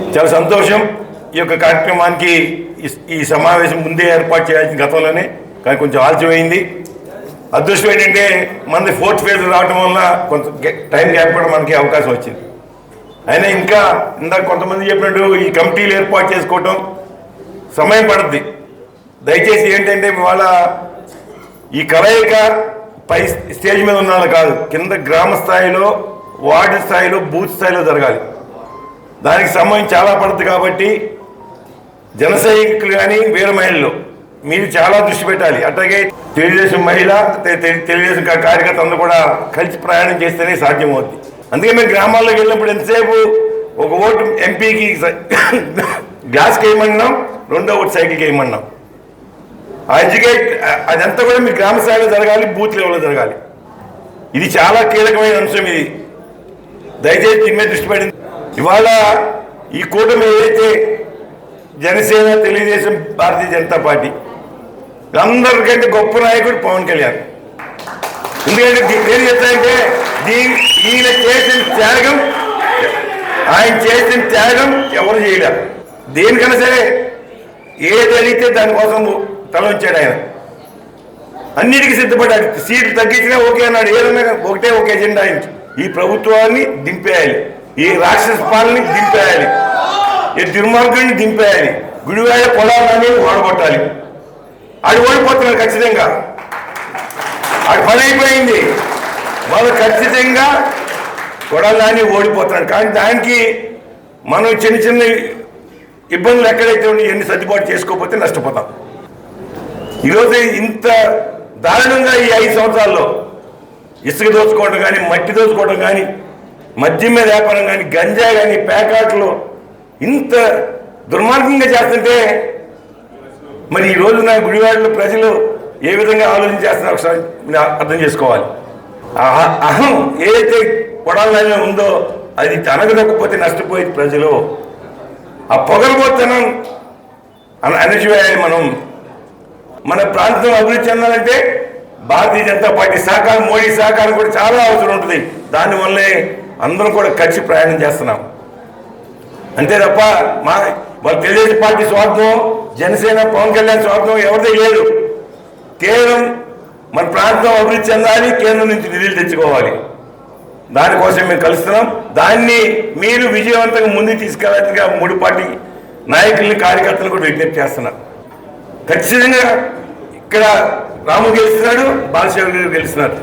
చాలా సంతోషం. ఈ యొక్క కార్యక్రమానికి ఈ- ఈ సమావేశం ముందే ఏర్పాటు చేయాల్సిన గతంలోనే కానీ కొంచెం ఆలస్యమైంది. అదృష్టం ఏంటంటే మనది ఫోర్త్ ఫేజ్ రావడం వల్ల కొంత టైం గ్యాప్ కూడా మనకి అవకాశం వచ్చింది. అయినా ఇంకా ఇందాక కొంతమంది చెప్పినట్టు ఈ కమిటీలు ఏర్పాటు చేసుకోవటం సమయం పడుద్ది. దయచేసి ఏంటంటే ఇవాళ ఈ కలయిక పై స్టేజ్ మీద ఉన్న వాళ్ళు కాదు కింద గ్రామ స్థాయిలో వార్డు స్థాయిలో బూత్ స్థాయిలో జరగాలి. దానికి సమయం చాలా పడుతుంది కాబట్టి జన సైనికులు కానీ వీర మహిళలు మీరు చాలా దృష్టి పెట్టాలి. అట్లాగే తెలుగుదేశం మహిళ తెలుగుదేశం కార్యకర్త అందరూ కూడా కలిసి ప్రయాణం చేస్తేనే సాధ్యమవుద్ది. అందుకే మేము గ్రామాల్లోకి వెళ్ళినప్పుడు ఎంతసేపు ఒక ఓటు ఎంపీకి గ్లాస్కి వేయమన్నాం రెండో ఓటు సైకిల్కి వేయమన్నాం ఆ ఎడ్యుకేట్ అదంతా కూడా మీ గ్రామ స్థాయిలో జరగాలి బూత్ లెవెల్లో జరగాలి. ఇది చాలా కీలకమైన అంశం ఇది. దయచేసి దీని మీద దృష్టి పెట్టింది ఇవాళ ఈ కూటమి ఏదైతే జనసేన తెలుగుదేశం భారతీయ జనతా పార్టీ అందరికంటే గొప్ప నాయకుడు పవన్ కళ్యాణ్. ఎందుకంటే దీ- ఏం చెప్తానంటే దీ- ఈయన చేసిన త్యాగం ఆయన చేసిన త్యాగం ఎవరు చేయడం దేనికైనా సరే ఏది అడిగితే దానికోసం తల ఆయన. అన్నిటికీ సిద్ధపడ్డాడు. సీట్లు తగ్గించినా ఓకే అన్నాడు. ఏదన్నా ఒకటే ఒక ఎజెండా ఆయన ఈ ప్రభుత్వాన్ని దింపేయాలి. ఈ రాక్షస పాలని దింపేయాలి. ఈ దుర్మార్గుడిని దింపేయాలి. గుడివాడ పొలాలని ఓడగొట్టాలి ఆడు ఓడిపోతున్నారు ఖచ్చితంగా. ఆడు పని అయిపోయింది. వాళ్ళు ఖచ్చితంగా కొడాలని ఓడిపోతున్నాడు కానీ దానికి మనం చిన్న చిన్న ఇబ్బందులు ఎక్కడైతే ఉన్నాయి ఎన్ని సర్దుబాటు చేసుకోకపోతే నష్టపోతాం. ఈరోజు ఇంత దారుణంగా ఈ ఐదు సంవత్సరాల్లో ఇసుక దోచుకోవడం కానీ మట్టి దోచుకోవడం కానీ మద్యం వ్యాపారం కానీ గంజా కానీ ప్యాకాట్లు ఇంత దుర్మార్గంగా చేస్తుంటే మరి ఈ రోజున గుడివాడలో ప్రజలు ఏ విధంగా ఆలోచన చేస్తున్నారో ఒకసారి అర్థం చేసుకోవాలి. అహం ఏదైతే కొడాలని ఉందో అది తనగదొక్కపోతే నష్టపోయేది ప్రజలు. ఆ పొగరబోతనం అన- అణచివేయాలి మనం. మన ప్రాంతం అభివృద్ధి చెందాలంటే భారతీయ జనతా పార్టీ సహకారం మోడీ సహకారం కూడా చాలా అవసరం ఉంటుంది. దానివల్లే అందరం కూడా కలిసి ప్రయాణం చేస్తున్నాం. అంతే తప్ప మా వాళ్ళ తెలుగుదేశం పార్టీ స్వార్థం జనసేన పవన్ కళ్యాణ్ స్వార్థం ఎవరిదో లేదు కేవలం మన ప్రాంతం అభివృద్ధి చెందాలి కేంద్రం నుంచి నిధులు తెచ్చుకోవాలి. దానికోసం మేము కలుస్తున్నాం. దాన్ని మీరు విజయవంతంగా ముందుకు తీసుకెళ్ళాలిగా మూడు పార్టీ నాయకుల్ని కార్యకర్తలు కూడా విజ్ఞప్తి చేస్తున్నారు ఖచ్చితంగా ఇక్కడ రాము గెలుస్తున్నాడు బాలశేఖర్ గారు గెలుస్తున్నారు.